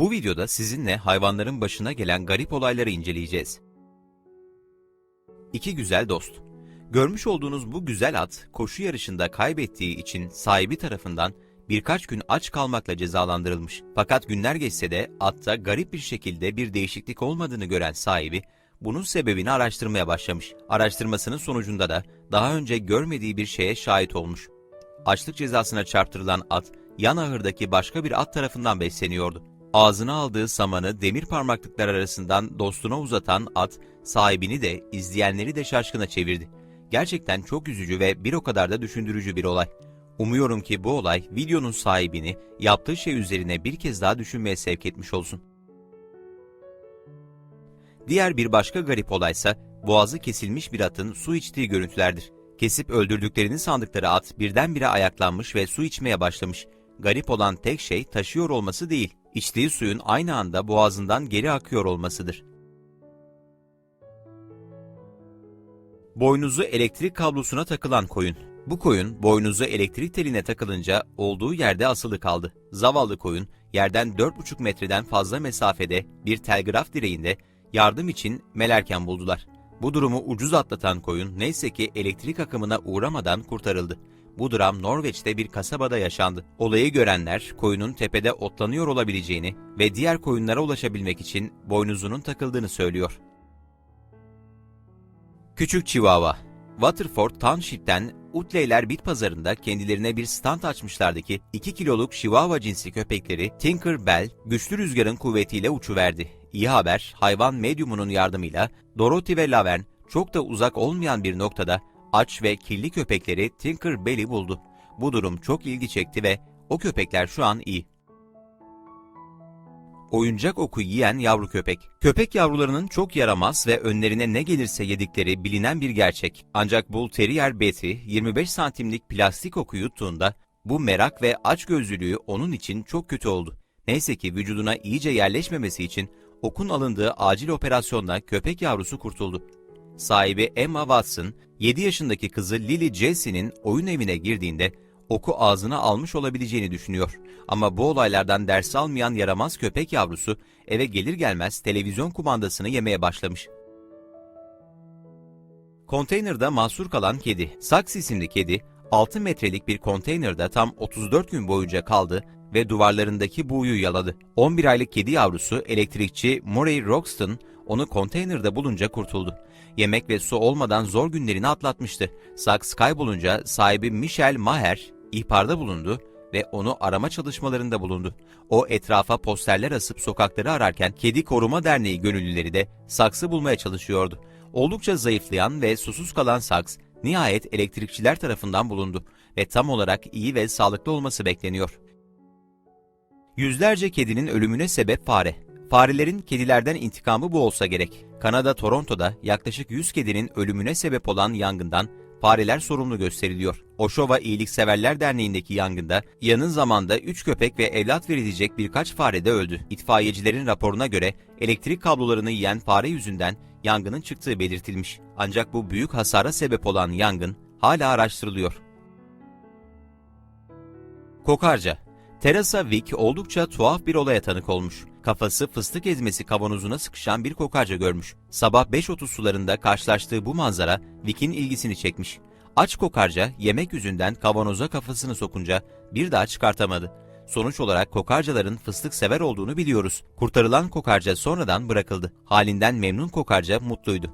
Bu videoda sizinle hayvanların başına gelen garip olayları inceleyeceğiz. İki güzel dost. Görmüş olduğunuz bu güzel at koşu yarışında kaybettiği için sahibi tarafından birkaç gün aç kalmakla cezalandırılmış. Fakat günler geçse de atta garip bir şekilde bir değişiklik olmadığını gören sahibi bunun sebebini araştırmaya başlamış. Araştırmasının sonucunda da daha önce görmediği bir şeye şahit olmuş. Açlık cezasına çarptırılan at yan ahırdaki başka bir at tarafından besleniyordu. Ağzına aldığı samanı demir parmaklıklar arasından dostuna uzatan at, sahibini de izleyenleri de şaşkına çevirdi. Gerçekten çok üzücü ve bir o kadar da düşündürücü bir olay. Umuyorum ki bu olay videonun sahibini yaptığı şey üzerine bir kez daha düşünmeye sevk etmiş olsun. Diğer bir başka garip olaysa boğazı kesilmiş bir atın su içtiği görüntülerdir. Kesip öldürdüklerini sandıkları at birdenbire ayaklanmış ve su içmeye başlamış. Garip olan tek şey taşıyor olması değil, içtiği suyun aynı anda boğazından geri akıyor olmasıdır. Boynuzu elektrik kablosuna takılan koyun. Bu koyun boynuzu elektrik teline takılınca olduğu yerde asılı kaldı. Zavallı koyun yerden 4,5 metreden fazla mesafede bir telgraf direğinde yardım için melerken buldular. Bu durumu ucuz atlatan koyun neyse ki elektrik akımına uğramadan kurtarıldı. Bu dram Norveç'te bir kasabada yaşandı. Olayı görenler koyunun tepede otlanıyor olabileceğini ve diğer koyunlara ulaşabilmek için boynuzunun takıldığını söylüyor. Küçük Chihuahua Waterford Township'ten Utleyler Bit Pazarı'nda kendilerine bir stand açmışlardı ki 2 kiloluk Chihuahua cinsi köpekleri Tinker Bell güçlü rüzgarın kuvvetiyle uçuverdi. İyi haber hayvan medyumunun yardımıyla Dorothy ve Laverne çok da uzak olmayan bir noktada aç ve kirli köpekleri Tinker Bell'i buldu. Bu durum çok ilgi çekti ve o köpekler şu an iyi. Oyuncak oku yiyen yavru köpek. Köpek yavrularının çok yaramaz ve önlerine ne gelirse yedikleri bilinen bir gerçek. Ancak Bull Terrier Betty 25 santimlik plastik oku yuttuğunda bu merak ve açgözlülüğü onun için çok kötü oldu. Neyse ki vücuduna iyice yerleşmemesi için okun alındığı acil operasyonla köpek yavrusu kurtuldu. Sahibi Emma Watson, 7 yaşındaki kızı Lily Jesse'nin oyun evine girdiğinde oku ağzına almış olabileceğini düşünüyor. Ama bu olaylardan ders almayan yaramaz köpek yavrusu eve gelir gelmez televizyon kumandasını yemeye başlamış. Konteynerda mahsur kalan kedi. Saks isimli kedi 6 metrelik bir konteynerde tam 34 gün boyunca kaldı ve duvarlarındaki buğuyu yaladı. 11 aylık kedi yavrusu elektrikçi Murray Roxton onu konteynerde bulunca kurtuldu. Yemek ve su olmadan zor günlerini atlatmıştı. Saks kaybolunca sahibi Michel Maher ihbarda bulundu ve onu arama çalışmalarında bulundu. O etrafa posterler asıp sokakları ararken Kedi Koruma Derneği gönüllüleri de Saks'ı bulmaya çalışıyordu. Oldukça zayıflayan ve susuz kalan Saks, nihayet elektrikçiler tarafından bulundu ve tam olarak iyi ve sağlıklı olması bekleniyor. Yüzlerce kedinin ölümüne sebep fare. Farelerin kedilerden intikamı bu olsa gerek. Kanada Toronto'da yaklaşık 100 kedinin ölümüne sebep olan yangından fareler sorumlu gösteriliyor. Oşova İyilikseverler Derneği'ndeki yangında yanın zamanda 3 köpek ve evlat verilecek birkaç fare de öldü. İtfaiyecilerin raporuna göre elektrik kablolarını yiyen fare yüzünden yangının çıktığı belirtilmiş. Ancak bu büyük hasara sebep olan yangın hala araştırılıyor. Kokarca Teresa Wick oldukça tuhaf bir olaya tanık olmuş. Kafası fıstık ezmesi kavanozuna sıkışan bir kokarca görmüş. Sabah 5.30 sularında karşılaştığı bu manzara Wick'in ilgisini çekmiş. Aç kokarca yemek yüzünden kavanoza kafasını sokunca bir daha çıkartamadı. Sonuç olarak kokarcaların fıstık sever olduğunu biliyoruz. Kurtarılan kokarca sonradan bırakıldı. Halinden memnun kokarca mutluydu.